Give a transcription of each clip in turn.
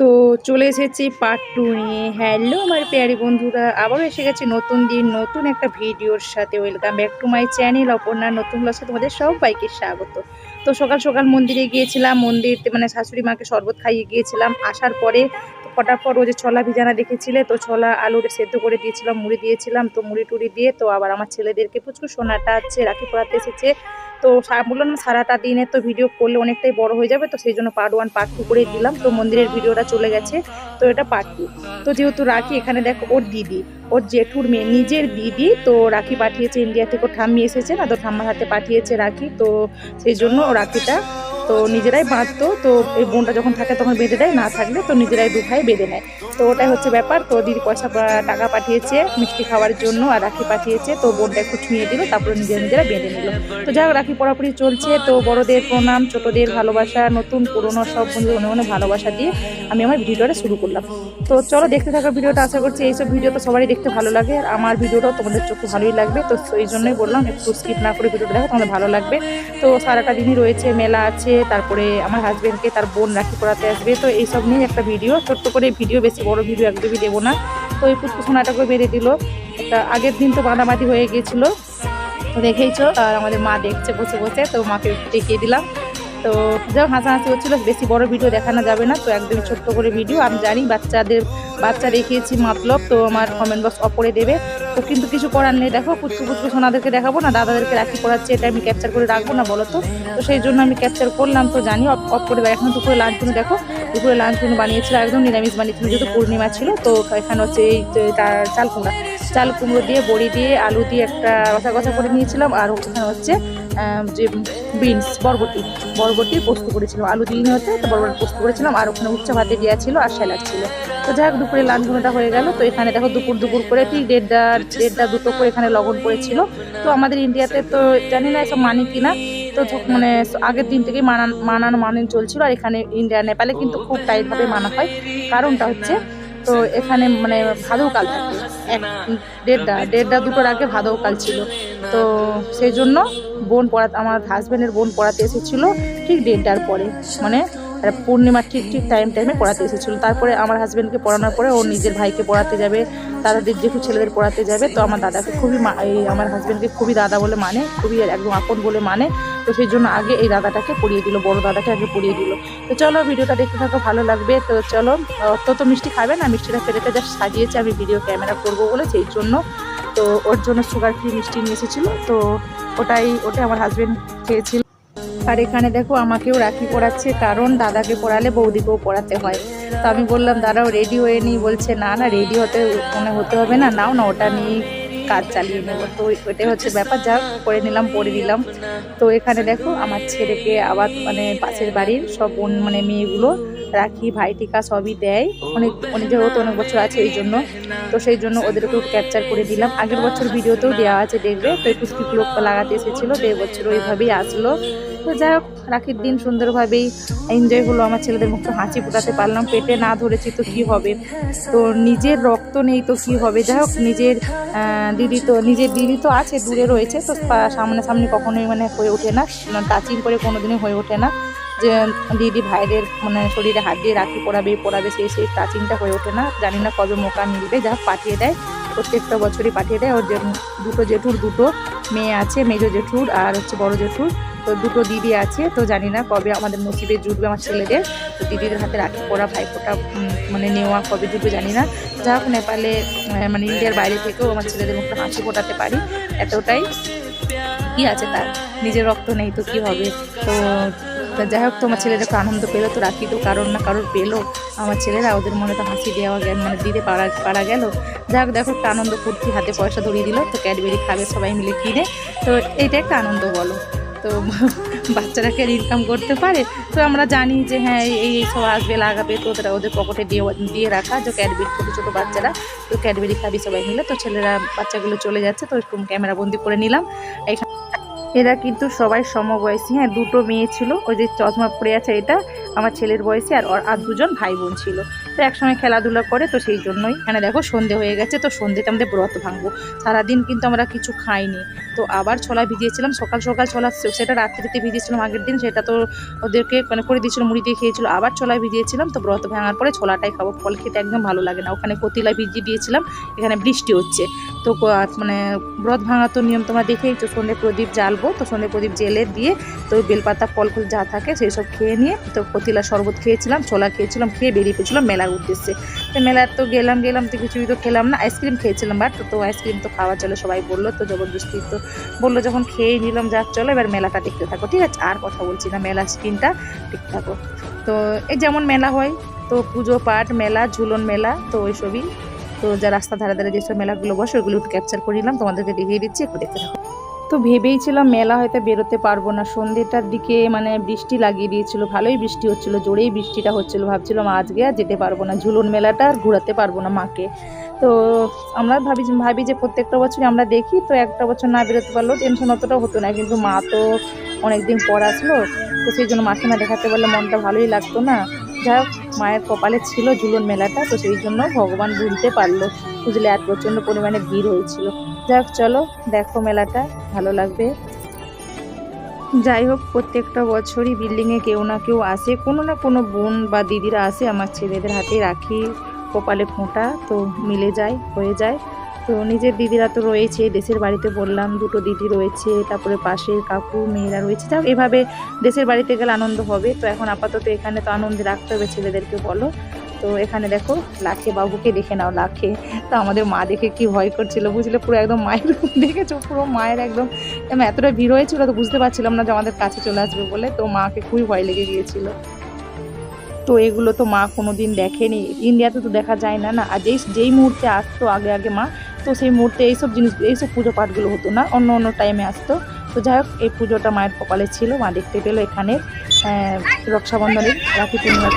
তো চলে এসেছি পার্ট টু নিয়ে। হ্যালো আমার পেয়ারি বন্ধুরা, আবারও এসে গেছি নতুন দিন, নতুন একটা ভিডিওর সাথে। Welcome back to my channel Aparna নতুন ব্লগে তোমাদের সবাইকে স্বাগত। তো সকাল সকাল মন্দিরে গিয়েছিলাম মন্দিরতে মানে শাশুড়ি মাকে শরবত খাইয়ে গিয়েছিলাম। আসার পরে ফটাফট ও যে ছোলা ভিজানা দেখেছিলে, তো ছোলা আলুর সেদ্ধ করে দিয়েছিলাম, মুড়ি দিয়েছিলাম, তো মুড়ি টুড়ি দিয়ে তো আবার আমার ছেলেদেরকে প্রচুর সোনাটা আছে, রাখি পড়াতে এসেছে। তো বললাম না, সারাটা দিনে তো ভিডিও করলে অনেকটাই বড় হয়ে যাবে তো সেই জন্য পার্ট ওয়ান পার্ট টু করে দিলাম। তো মন্দিরের ভিডিওটা চলে গেছে তো এটা পার্ট টু তো যেহেতু রাখি এখানে দেখো ওর দিদি ওর জেঠুর মেয়ে নিজের দিদি তো রাখি পাঠিয়েছে ইন্ডিয়া থেকে ঠাম্মি এসেছে না তো ঠাম্মার হাতে পাঠিয়েছে রাখি তো সেই জন্য রাখিটা তো নিজেরাই বাঁধতো তো এই বোনটা যখন থাকে তখন বেঁধে দেয়, না থাকলে তো নিজেরাই দু ভাই বেঁধে নেয়। তো ওটাই হচ্ছে ব্যাপার, তো দিদি পয়সা টাকা পাঠিয়েছে মিষ্টি খাওয়ার জন্য আর রাখি পাঠিয়েছে, তো বোনটা একটু ছুঁয়ে দিল, তারপরে নিজেরা নিজেরা বেঁধে নিল। তো যাই হোক, রাখি পড়াপড়ি চলছে, তো বড়দের প্রণাম, ছোটদের ভালোবাসা, নতুন পুরনো সব বন্ধু মনে মনে ভালোবাসা দিয়ে আমি আমার ভিডিওটা শুরু করলাম। তো চলো দেখতে থাকা ভিডিওটা, আশা করছি এইসব ভিডিও তো সবারই দেখতে ভালো লাগে, আর আমার ভিডিওটাও তোমাদের চোখে ভালোই লাগবে, তো সেই জন্যই বললাম, একটু স্কিপ না করে ভিডিওটা দেখো, তোমাদের ভালো লাগবে। তো সারাটা দিনই রয়েছে, মেলা আছে তারপরে আমার হাজবেন্ডকে তার বোন রাখি পড়াতে আসবে। তো এইসব নিয়ে একটা ভিডিও ছোট্ট করে ভিডিও বেশি বড় ভিডিও একদমই দেবো না। তো এই পুষ্প সোনাটাকে বেঁধে দিল। একটা আগের দিন তো বাঁধাবাঁধি হয়ে গিয়েছিল। তো দেখেইছো, আর আমাদের মা দেখছে, বসে বসে, তো মাকে দেখিয়ে দিলাম। তো যাও হাসাহাসি হচ্ছিল, বেশি বড় ভিডিও দেখানো যাবে না। তো একদমই ছোট্ট করে ভিডিও আমি জানি বাচ্চাদের, বাচ্চা দেখিয়েছি মতলব, তো আমার কমেন্ট বক্স অফ করে দেবে। তো কিন্তু কিছু করার নেই। দেখো, পুচকু পুচকু সোনাদেরকে দেখাবো না, দাদাদেরকে রাখি পড়াচ্ছি এটা আমি ক্যাপচার করে রাখব না, বলো তো? তো সেই জন্য আমি ক্যাপচার করলাম, তো জানি, অফ অফ করে দেবে এখন দুপুরে লাঞ্চ দেখো, দুপুরে লাঞ্চ মেনু বানিয়েছিল একদম নিরামিষ বানিয়েছিল যেহেতু পূর্ণিমা ছিল, তো এখানে হচ্ছে এই চাল কুমড়া। চাল কুমড়ো দিয়ে, বড়ি দিয়ে, আলু দিয়ে একটা রসা কষা করে নিয়েছিলাম, আর ওখানে হচ্ছে যে বিনস বরবটি বরবটি পোস্ত করেছিলাম আলু দিয়ে হতে, তো বরবটি পোস্ত করেছিলাম, আর ওখানে উচ্চ ভাতে দেওয়া ছিল, আর স্যালাড ছিল। তো যাই হোক দুপুরে লাঞ্চ মেনুটা হয়ে গেল। তো এখানে দেখো দুপুর দুপুর করে ঠিক দেড়টা দেড়টা দুটো করে এখানে লগন পড়েছিল। তো আমাদের ইন্ডিয়াতে তো জানি না এসব মানে কিনা। তো মানে আগের দিন থেকেই মানান, মানানো মানেন চলছিল। আর এখানে ইন্ডিয়া নেপালে কিন্তু খুব টাইটভাবে মানা হয়। কারণটা হচ্ছে, তো এখানে মানে ভাদৌ কাল থাকে। এক, দেড়টা দেড়টা দুটোর আগে ভাদৌ কাল ছিল। তো সেই জন্য বোন পড়াতে, আমার হাজব্যান্ডের বোন পড়াতে এসেছিল ঠিক দেড়টার পরে। মানে পূর্ণিমার ঠিক ঠিক টাইম টাইমে পড়াতে এসেছিল। তারপরে আমার হাজব্যান্ডকে পড়ানোর পরে ও নিজের ভাইকে পড়াতে যাবে দাদাদের জেঠু ছেলেদের পড়াতে যাবে। তো আমার দাদাকে খুবই এই আমার হাজব্যান্ডকে খুবই দাদা বলে মানে খুবই একদম আপন বলে মানে। তো সেই জন্য আগে এই দাদাটাকে পড়িয়ে দিল, বড় দাদাকে আগে পড়িয়ে দিল। তো চলো ভিডিওটা দেখতে থাকো, ভালো লাগবে। তো চলো অত তো মিষ্টি খাবে না? মিষ্টিটা ফেরেতে জাস্ট সাজিয়েছে, আমি ভিডিও ক্যামেরা করব বলে সেই জন্য। তো ওর জন্য সুগার ফ্রি মিষ্টি নিয়ে এসেছিল। তো ওটাই ওটাই আমার হাজব্যান্ড খেয়েছিল। আর এখানে দেখো আমাকেও রাখি পড়াচ্ছে কারণ দাদাকে পড়ালে বৌদিকেও পড়াতে হয়। তো আমি বললাম দাদাও রেডি হয়ে নিই বলছে, না না রেডি হতে মানে হতে হবে না, নাও না, ওটা নিয়ে কাজ চালিয়ে নেব। তো ওই- ওইটাই হচ্ছে ব্যাপার, যা করে নিলাম পড়ে নিলাম তো এখানে দেখো, আমার ছেলেকে আবার মানে পাশের বাড়ির সব মানে মেয়েগুলো, রাখি ভাই টিকা সবই দেয়। অনেক অনেক যেহেতু অনেক বছর আছে এই জন্য। তো সেই জন্য ওদেরকেও ক্যাপচার করে দিলাম। আগের বছর ভিডিওতেও দেওয়া আছে দেখবে। তো একটু লাগাতে এসেছিল, দেড় বছর ওইভাবেই আসলো। তো যাই হোক, রাখির দিন সুন্দরভাবেই এনজয় হলো। আমার ছেলেদের মুখে হাঁচি ফোটাতে পারলাম, পেটে না ধরেছি তো কি হবে? তো নিজের রক্ত নেই তো কি হবে? যাই হোক, নিজের দিদি তো, নিজের দিদি তো আছে, দূরে রয়েছে, তো সামনাসামনি কখনোই মানে হয়ে ওঠে না টাচিং করে কোনোদিনই হয়ে ওঠে না। যে দিদি ভাইদের মানে শরীরে হাত দিয়ে রাখি পড়াবে পড়াবে সেই সেই টাচিংটা হয়ে ওঠে না। জানি না কবে মোকা মিলবে যা পাঠিয়ে দেয়। প্রত্যেকটা বছরই পাঠিয়ে দেয়। ওর যে দুটো জেঠুর দুটো মেয়ে আছে, মেজো জেঠুর আর হচ্ছে বড় জেঠুর। তো দুটো দিদি আছে, তো জানি না কবে আমাদের নসিবে জুটবে আমার ছেলেদের। তো দিদিদের হাতে রাখি পড়া ভাইফোঁটা মানে নেওয়া কবে জুটবে জানি না। যা হোক নেপালে মানে ইন্ডিয়ার বাইরে থেকেও আমার ছেলেদের মুখে হাসি ফোটাতে পারি, এতটাই। কি আছে তার? নিজের রক্ত নেই তো কি হবে? তো তো যাই হোক তোমার ছেলেরা একটু আনন্দ পেল, তো রাখি তো কারোর না কারোর পেল। আমার ছেলেরা ওদের মনে তো হাসি দেওয়া গেল মানে দিতে পারা পারা গেল। যাই হোক, দেখো একটা আনন্দ ফুর্তি হাতে পয়সা ধরিয়ে দিল, তো ক্যাডবেরি খাবে সবাই মিলে কিনে। তো এইটা একটা আনন্দ বলো। তো বাচ্চারা কি ইনকাম করতে পারে। তো আমরা জানি যে হ্যাঁ এই এই সব আসবে, লাগাবে, তো ওদের ওদের পকেটে দিয়ে দিয়ে রাখা। যে ক্যাডবেরি ছোটো ছোটো বাচ্চারা, তো ক্যাডবেরি খাবি সবাই মিলে। তো ছেলেরা, বাচ্চাগুলো চলে যাচ্ছে, তো এরকম ক্যামেরা বন্দি করে নিলাম। এরা কিন্তু সবাই সমবয়সী। হ্যাঁ দুটো মেয়ে ছিল। ওই যে চশমা পড়ে আছে এটা। আমার ছেলের বয়সে আর আর দুজন ভাই বোন ছিল। তো একসঙ্গে খেলাধুলা করে তো সেই জন্যই। এখানে দেখো সন্ধে হয়ে গেছে, তো সন্ধেতে আমাদের ব্রত ভাঙবো। সারাদিন কিন্তু আমরা কিছু খাইনি। তো আবার ছোলা ভিজিয়েছিলাম, সকাল সকাল ছোলা সেটা রাত্রিতে ভিজিয়েছিলাম, আগের দিন সেটা তো ওদেরকে মানে করে দিয়েছিল, মুড়ি দিয়ে খেয়েছিল। আবার ছোলা ভিজিয়েছিলাম, তো ব্রত ভাঙার পরে ছোলাটাই খাব। ফল খেতে একদম ভালো লাগে না। ওখানে কতিলা ভিজিয়ে দিয়েছিলাম, এখানে বৃষ্টি হচ্ছে। তো মানে ব্রত ভাঙা তো নিয়ম তোমরা দেখেই তো, সন্ধে প্রদীপ জ্বালবো, তো সন্ধে প্রদীপ জেলে দিয়ে তো বেলপাতা ফল ফুল যা থাকে সেই সব খেয়ে নিয়ে তো কতিলা শরবত খেয়েছিলাম, ছোলা খেয়েছিলাম, খেয়ে বেরিয়ে পেয়েছিলাম মেলার উদ্দেশ্যে। তো মেলার তো গেলাম গেলাম তো কিছুই তো খেলাম না আইসক্রিম খেয়েছিলাম বাট তো আইসক্রিম তো খাওয়া চলে, সবাই বলল তো, জবরদস্তি তো বলল, যখন খেয়ে নিলাম, যা চলো, এবার মেলাটা দেখতে থাকো। ঠিক আছে, আর কথা বলছি না মেলা স্ক্রিনটা দেখতে থাকো। তো এই যেমন মেলা হয়, তো পুজো পাঠ মেলা, ঝুলন মেলা, তো ওইসবই। তো যা রাস্তা ধারে ধারে যেসব মেলাগুলো বসে ওইগুলো একটু ক্যাপচার করে নিলাম, তোমাদেরকে দেখিয়ে দিচ্ছি, একটু দেখতে থাকো। তো ভেবেইছিলাম মেলা হয়তো বেরোতে পারব না। সন্ধ্যেটার দিকে মানে বৃষ্টি লাগিয়ে দিয়েছিল, ভালোই বৃষ্টি হচ্ছিল, জোরেই বৃষ্টিটা হচ্ছিল। ভাবছিলাম আজকে আর যেতে পারব না, ঝুলন মেলাটা আর ঘোরাতে পারব না মাকে। তো আমরা ভাবি ভাবি যে প্রত্যেকটা বছরই আমরা দেখি, তো একটা বছর না বেরোতে পারলেও টেনশন অতটা হতো না। কিন্তু মা তো অনেকদিন পর আসলো, তো সেই জন্য মাকে না দেখাতে পারলে মনটা ভালোই লাগতো না। যাই মায়ের কপালে ছিল ঝুলন মেলাটা, তো সেই জন্য ভগবান বুঝতে পারল। বুঝলে এত প্রচণ্ড পরিমাণে ভিড় হয়েছিল। যাই হোক চলো, দেখো মেলাটা, ভালো লাগবে। যাই হোক প্রত্যেকটা বছরই বিল্ডিংয়ে কেউ না কেউ আসে, কোনো না কোনো বোন বা দিদিরা আসে, আমার ছেলেদের হাতে রাখি, কপালে ফোঁটা, তো মিলে যায়, হয়ে যায়। তো নিজের দিদিরা তো রয়েছে, দেশের বাড়িতে বললাম, দুটো দিদি রয়েছে, তারপরে পাশের কাকু, মেয়েরা রয়েছে। যাক, এভাবে দেশের বাড়িতে গেলে আনন্দ হবে, তো এখন আপাতত এখানে তো আনন্দে রাখতে হবে, ছেলেদেরকে বলো। তো এখানে দেখো, লাখে বাবুকে দেখে নাও, লাখে। তো আমাদের মা দেখে কি ভয় করছিল, বুঝলে? পুরো একদম মায়ের দেখেছ, পুরো মায়ের একদম। এতটা ভিড় হয়েছিল তো বুঝতে পারছিলাম না যে আমাদের কাছে চলে আসবে বলে, তো মাকে খুবই ভয় লেগে গিয়েছিল। তো এগুলো তো মা কোনোদিন দেখেনি। ইন্ডিয়াতে তো দেখা যায় না না? আর যেই যেই মুহূর্তে আসতো আগে আগে মা, তো সেই মুহূর্তে এইসব জিনিস, এইসব পুজো পাঠগুলো হতো না, অন্য অন্য টাইমে আসতো। তো যাই হোক, এই পুজোটা মায়ের কপালে ছিল, মা দেখতে পেল এখানে রক্ষাবন্ধনের রাখি পূর্ণিমা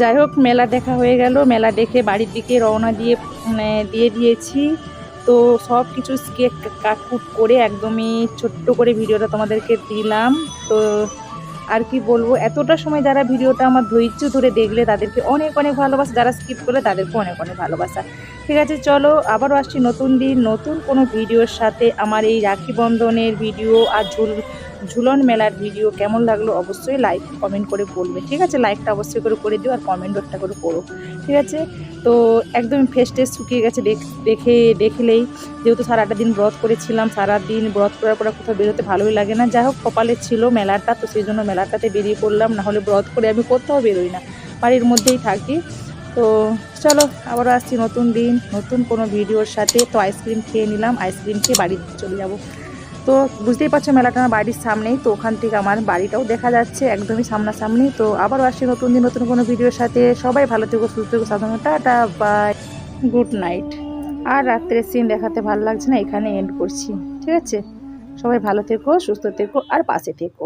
যাই হোক, মেলা দেখা হয়ে গেল। মেলা দেখে বাড়ির দিকে রওনা দিয়ে মানে দিয়ে দিয়েছি। তো সব কিছু স্কেচ কাটকুট করে একদমই ছোট্ট করে ভিডিওটা তোমাদেরকে দিলাম। তো আর কি বলব, এতটা সময় যারা ভিডিওটা আমার ধৈর্য ধরে দেখলে তাদেরকে অনেক অনেক ভালোবাসা, যারা স্কিপ করলে তাদেরকে অনেক অনেক ভালোবাসা। ঠিক আছে, চলো আবারও আসছি নতুন দিন, নতুন কোনো ভিডিওর সাথে। আমার এই রাখি বন্ধনের ভিডিও, আর ঝুল ঝুলন মেলার ভিডিও কেমন লাগল অবশ্যই লাইক কমেন্ট করে বলবে, ঠিক আছে? লাইকটা অবশ্যই করে করে দিও আর কমেন্টও একটা করে করো, ঠিক আছে? তো একদম ফেস টেস শুকিয়ে গেছে দেখ- দেখে, দেখলেই। যেহেতু সারাটা দিন ব্রত করেছিলাম সারা দিন ব্রত করার পরে কোথাও বেরোতে ভালোই লাগে না। যাই হোক, কপালে ছিল মেলাটা, তো সেই জন্য মেলাটাতে বেরিয়ে পড়লাম। নাহলে ব্রত করে আমি কোথাও বেরোই না, বাড়ির মধ্যেই থাকি। তো চলো, আবারও আসছি নতুন দিন, নতুন কোনো ভিডিওর সাথে। তো আইসক্রিম খেয়ে নিলাম আইসক্রিম খেয়ে বাড়ি চলে যাব। তো বুঝতেই পারছ মেলাটা আমার বাড়ির সামনেই, তো ওখান থেকে আমার বাড়িটাও দেখা যাচ্ছে একদমই সামনাসামনি। তো আবার আসছি নতুন দিন, নতুন কোনো ভিডিওর সাথে। সবাই ভালো থেকো, সুস্থ থেকো সাধারণত টাটা, বাই। Good night. আর রাত্রের সিন দেখাতে ভালো লাগছে না, এখানে এন্ড করছি। ঠিক আছে? সবাই ভালো থেকো, সুস্থ থেকো, আর পাশে থেকো।